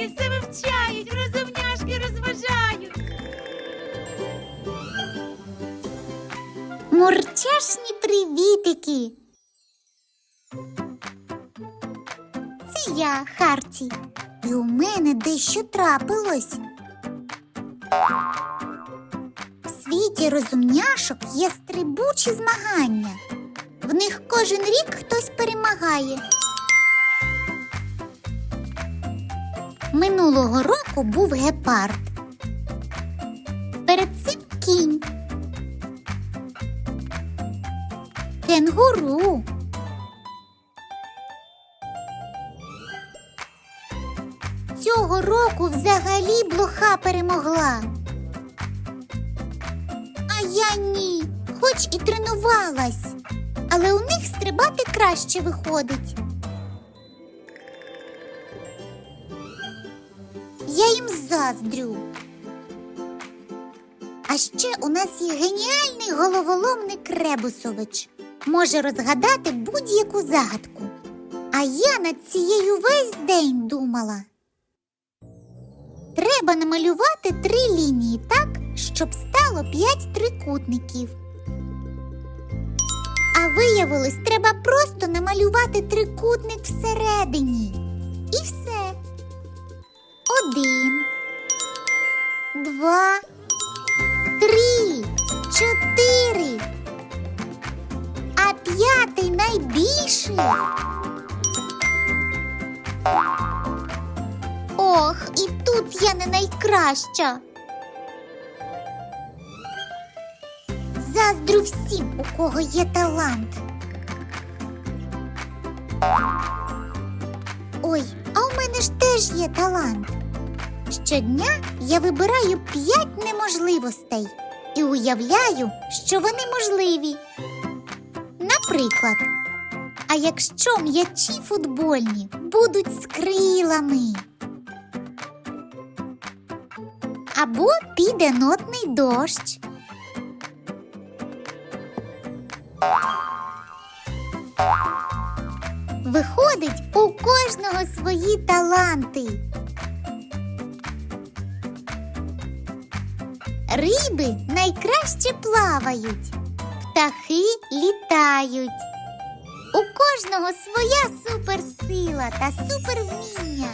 розумняшки все вивчають, розумняшки розважають. Мурчашні привітики. Це я, Харті. І у мене дещо трапилось. В світі розумняшок є стрибучі змагання. В них кожен рік хтось перемагає. Минулого року був гепард. Перед цим кінь. Кенгуру. Цього року взагалі блоха перемогла. А я ні, хоч і тренувалась, але у них стрибати краще виходить. Я їм заздрю. А ще у нас є геніальний головоломник Ребусович. Може розгадати будь-яку загадку. А я над цією весь день думала. Треба намалювати три лінії так, щоб стало п'ять трикутників. А виявилось, треба просто намалювати трикутник всередині. Один, два, три, чотири. А п'ятий найбільший. Ох, і тут я не найкраща. Заздрю всім, у кого є талант. Ой, а у мене ж теж є талант. Щодня я вибираю п'ять неможливостей і уявляю, що вони можливі. Наприклад, а якщо м'ячі футбольні будуть з крилами? Або піде нотний дощ. Виходить, у кожного свої таланти. Риби найкраще плавають, птахи літають. У кожного своя суперсила та супервміння.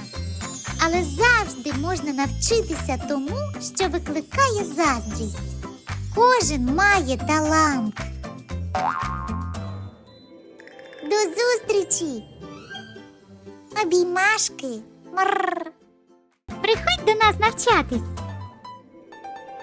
Але завжди можна навчитися тому, що викликає заздрість. Кожен має талант. До зустрічі! Обіймашки. Мррр. Приходь до нас навчатись.